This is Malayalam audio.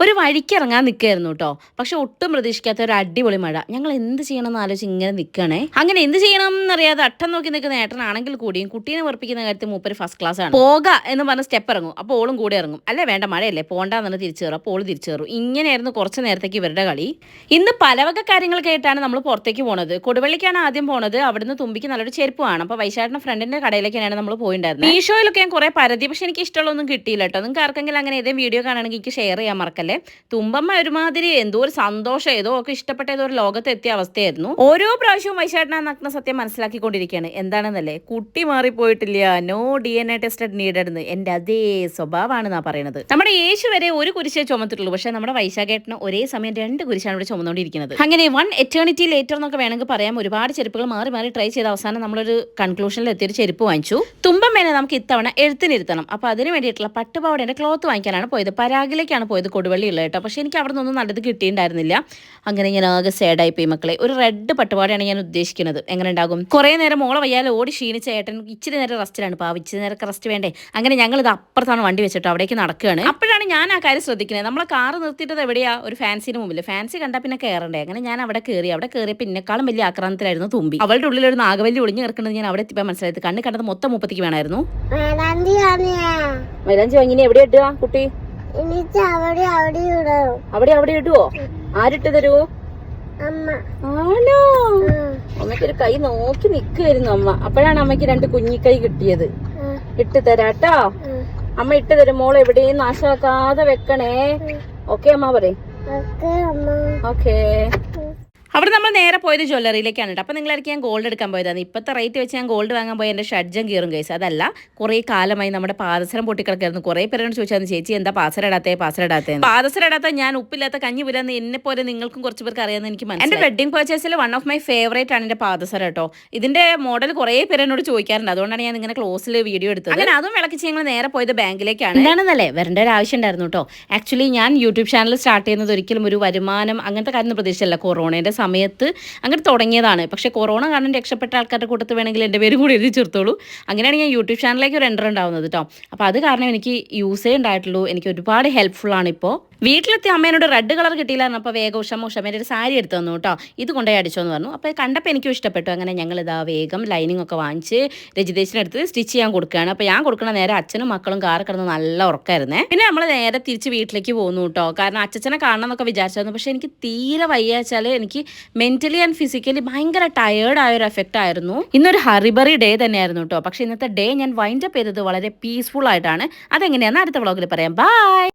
ഒരു വഴിക്ക് ഇറങ്ങാൻ നിൽക്കായിരുന്നു കേട്ടോ പക്ഷെ ഒട്ടും പ്രതീക്ഷിക്കാത്ത ഒരു അടിപൊളി മഴ. ഞങ്ങൾ എന്ത് ചെയ്യണം എന്ന് ആലോചിച്ച് ഇങ്ങനെ നിൽക്കണേ അങ്ങനെ എന്ത് ചെയ്യണം എന്നറിയാതെ അട്ടം നോക്കി നിൽക്കുന്ന ഏട്ടനാണെങ്കിൽ കൂടിയും കുട്ടീനെ ഉറപ്പിക്കുന്ന കാര്യത്തിൽ മൂപ്പര് ഫസ്റ്റ് ക്ലാസ് ആണ്. പോക എന്ന് പറഞ്ഞ സ്റ്റെപ്പ് ഇറങ്ങും. അപ്പോൾ ഓളും കൂടെ ഇറങ്ങും. അല്ലേ വേണ്ട മഴയല്ലേ. പോണ്ടെന്നാണ് തിരിച്ചു കയറും. അപ്പോൾ ഓൾ തിരിച്ചു കയറും. ഇങ്ങനെയായിരുന്നു കുറച്ച് നേരത്തേക്ക് ഇവരുടെ കളി. ഇന്ന് പലവക കാര്യങ്ങൾ കേട്ടാണ് നമ്മൾ പുറത്തേക്ക് പോണത്. കൊടുവള്ളിക്കാണ് ആദ്യം പോണത്. അവിടുന്ന് തുമ്പിക്ക് നല്ലൊരു ചെരുപ്പ് വേണം അപ്പോൾ വൈശാട്ടിന്റെ ഫ്രണ്ടിന്റെ കടയിലേക്ക് കടയിലേക്കാണ് നമ്മൾ പോയിണ്ടായിരുന്നത് മീഷോയിലൊക്കെ ഞാൻ കുറെ പരതി. പക്ഷെ എനിക്ക് ഇഷ്ടമുള്ളൊന്നും കിട്ടിയില്ല കേട്ടോ നിങ്ങൾക്ക് ആർക്കെങ്കിലും അങ്ങനെ ഏതെങ്കിലും വീഡിയോ കാണുകയാണെങ്കിൽ എനിക്ക് ഷെയർ ചെയ്യാൻ മറക്കല്ലേ. തുമ്പമ്മ ഒരുമാതിരി എന്തോ ഒരു സന്തോഷം ഏതോ ഒക്കെ ഇഷ്ടപ്പെട്ട ഏതോ ഒരു ലോകത്ത് എത്തിയ അവസ്ഥയായിരുന്നു. ഓരോ പ്രാവശ്യവും വൈശാട്ടിന നഗ്ന സത്യം മനസ്സിലാക്കിക്കൊണ്ടിരിക്കുകയാണ്. എന്താണെന്നല്ലേ? കുട്ടി മാറിപ്പോയിട്ടില്ല. No D N A test needed എന്ന് എന്റെ അതേ സ്വഭാവമാണ് നാ പറയുന്നത് നമ്മുടെ യേശു വരെ ഒരു കുരിശേ ചുമത്തിട്ടുള്ളൂ പക്ഷെ നമ്മുടെ വൈശാഖേട്ടന് ഒരേ സമയം രണ്ട് കുരിശാണ് ഇവിടെ ചുമന്നുകൊണ്ടിരിക്കുന്നത്. അങ്ങനെ വൺ എറ്റേണിറ്റി ലേറ്റർ എന്നൊക്കെ വേണമെങ്കിൽ പറയാം. ഒരുപാട് ചെരുപ്പുകൾ മാറി മാറി ട്രൈ ചെയ്ത അവസാനം നമ്മളൊരു കൺക്ലൂഷനിൽ എത്തിയൊരു ചെരുപ്പ് വാങ്ങിച്ചു. തുമ്പമ്മേനെ നമുക്ക് ഇത്തവണ എഴുത്തിനിരുത്തണം. അപ്പോൾ അതിന് വേണ്ടിയിട്ടുള്ള പട്ടുപാവടേന്റെ ക്ലോത്ത് വാങ്ങിക്കാനാണ് പോയത്. പരാഗിലേക്കാണ് പോയത് കൊടുവള്ളി. ഉള്ളത് കേട്ടോ. പക്ഷേ എനിക്ക് അവിടെ നിന്നൊന്നും നല്ലത് കിട്ടിയിട്ടുണ്ടായിരുന്നില്ല. അങ്ങനെ ഞാൻ ആകെ സേഡായി പോയി മക്കളെ. ഒരു റെഡ് പട്ടുപാടയാണ് ഞാൻ ഉദ്ദേശിക്കുന്നത്. എങ്ങനെ ഉണ്ടാകും? കുറേ നേരം മോളെ വയ്യാതെ ഓടി ക്ഷീണിച്ച ഏട്ടൻ ഇച്ചിരി നേരം റെസ്റ്റിലാണ് പാവ ഇച്ചിരി നേരം റെസ്റ്റ് വേണ്ടേ? അങ്ങനെ ഞങ്ങൾ ഇത് അപ്പുറത്താണ് വണ്ടി വെച്ചിട്ട് അവിടേക്ക് നടക്കുകയാണ് അപ്പോഴാണ് ഞാൻ ആ കാര്യം ശ്രദ്ധിക്കുന്നത്. നമ്മളെ കാർ നിർത്തിയിട്ടത് എവിടെയാ? ഒരു ഫാൻസിന് മുമ്പിൽ ഫാൻസി കണ്ടാൽ പിന്നെ കയറണ്ടേ അങ്ങനെ ഞാൻ അവിടെ കയറി അവിടെ കയറിയപ്പോൾ പിന്നെക്കാളും വലിയ ആക്രാന്തത്തിലായിരുന്നു തുമ്പി. അവളുടെ ഉള്ളിൽ ഒരു നാഗവല്ലി ഒളിഞ്ഞു കിടക്കുന്നത് ഞാൻ അവിടെ എത്തിയപ്പോൾ മനസ്സിലായത്. കണ്ണ് കണ്ടത് മൊത്തം മുപ്പത്തിക്ക് വേണമായിരുന്നു. മൈലാഞ്ചി വാങ്ങിനി എവിടെ ഇടുക കുട്ടി? അവിടെ അവിടെ ഇടുവോ? ആരിട്ട് തരുവോ ആണോ? അമ്മയ്ക്കൊരു കൈ നോക്കി നിക്കുവായിരുന്നു അമ്മ. അപ്പോഴാണ് അമ്മയ്ക്ക് രണ്ട് കുഞ്ഞിക്കൈ കിട്ടിയത്. ഇട്ട് തരാട്ടോ. അമ്മ ഇട്ട് തരും. മോൾ എവിടെയും നാശമാക്കാതെ വെക്കണേ. ഓക്കെ അമ്മ പറയും. ഓക്കേ അവിടെ നമ്മൾ നേരെ പോയത് ജ്വല്ലറിയിലേക്കാണ് കേട്ടോ. അപ്പോൾ നിങ്ങളായിരിക്കും ഞാൻ ഗോൾഡ് എടുക്കാൻ പോയതാണ് ഇപ്പോഴത്തെ റേറ്റ് വെച്ച് ഞാൻ ഗോൾഡ് വാങ്ങാൻ പോയ എന്റെ ഷഡ്ജം കീറും കേസ് അതല്ല കുറേ കാലമായി നമ്മുടെ പാദസരം പൊട്ടിക്കിടക്കായിരുന്നു. കുറേ പേരോട് ചോദിച്ചാൽ ചേച്ചി എന്താ പാസരം ഇടാത്തേ? പാസരം ഇടാത്തേ? പാദസരം ഇടാത്ത ഞാൻ ഉപ്പില്ലാത്ത കഞ്ഞി പുരാന്ന് എന്നെ പോലെ നിങ്ങൾക്കും കുറച്ച് പേർക്ക് അറിയാമെന്ന് എനിക്ക് മനസ്സിലായി. എന്റെ വെഡിങ് പർച്ചേസിൽ വൺ ഓഫ് മൈ ഫേവറേറ്റ് ആണ് എന്റെ പാദസരം കേട്ടോ. ഇതിന്റെ മോഡൽ കുറേ പേരോട് എന്നോട് ചോദിക്കാറുണ്ട്. അതുകൊണ്ടാണ് ഞാൻ ഇങ്ങനെ ക്ലോസിൽ വീഡിയോ എടുത്തത്. അങ്ങനെ അതും വിളക്കിച്ച് ഞങ്ങൾ നേരെ പോയത് ബാങ്കിലേക്കാണ്. എന്താണെന്നല്ലേ വരേണ്ട ഒരു ആവശ്യം ഉണ്ടായിരുന്നു കേട്ടോ. ആക്ച്വലി ഞാൻ യൂട്യൂബ് ചാനൽ സ്റ്റാർട്ട് ചെയ്യുന്നത് ഒരിക്കലും ഒരു വരുമാനം അങ്ങനത്തെ കാര്യം പ്രതീക്ഷിച്ചല്ല കൊറോണയുടെ സമയത്ത് അങ്ങനെ തുടങ്ങിയതാണ്. പക്ഷേ കൊറോണ കാരണം രക്ഷപ്പെട്ട ആൾക്കാരുടെ കൂട്ടത്തിൽ വേണമെങ്കിൽ എന്റെ പേരും കൂടി എഴുതി ചേർത്തോളൂ. അങ്ങനെയാണ് ഞാൻ യൂട്യൂബ് ചാനലിലേക്ക് ഒരു എന്റർ ഉണ്ടാവുന്നത് കേട്ടോ അപ്പോൾ അത് കാരണം എനിക്ക് യൂസേ ഉണ്ടായിട്ടുള്ളൂ. എനിക്ക് ഒരുപാട് ഹെൽപ്ഫുൾ ആണ് ഇപ്പോൾ. വീട്ടിലെത്തി അമ്മേനോട് റെഡ് കളർ കിട്ടിയില്ലായിരുന്നു. അപ്പോൾ വേഗം ഉഷമ ഉഷമേന്റെ ഒരു സാരി എടുത്തു തന്നു കേട്ടോ. ഇത് കൊണ്ടുപോയി അടിച്ചോന്ന് പറഞ്ഞു. അപ്പോൾ കണ്ടപ്പോൾ എനിക്കും ഇഷ്ടപ്പെട്ടു. അങ്ങനെ ഞങ്ങൾ ഇതാ വേഗം ലൈനിങ് ഒക്കെ വാങ്ങിച്ച് രജിതേശിനെടുത്ത് സ്റ്റിച്ച് ചെയ്യാൻ കൊടുക്കുകയാണ്. അപ്പോൾ ഞാൻ കൊടുക്കുന്ന നേരെ അച്ഛനും മക്കളും കാറ് കിടന്ന് നല്ല ഉറക്കമായിരുന്നേ പിന്നെ നമ്മൾ നേരെ തിരിച്ച് വീട്ടിലേക്ക് പോകുന്നു കേട്ടോ. കാരണം അച്ഛനെ കാണണം എന്നൊക്കെ വിചാരിച്ചായിരുന്നു. പക്ഷേ എനിക്ക് തീരെ വയ്യാച്ചാൽ എനിക്ക് മെന്റലി ആൻഡ് ഫിസിക്കലി ഭയങ്കര ടയേർഡ് ആയ ഒരു എഫക്റ്റ് ആയിരുന്നു. ഇന്നൊരു ഹറിബറി ഡേ തന്നെയായിരുന്നു കേട്ടോ. പക്ഷേ ഇന്നത്തെ ഡേ ഞാൻ വൈൻഡപ്പ് ചെയ്തത് വളരെ പീസ്ഫുൾ ആയിട്ടാണ്. അതെങ്ങനെയാണെന്ന് അടുത്ത വ്ളോഗിൽ പറയാം. ബൈ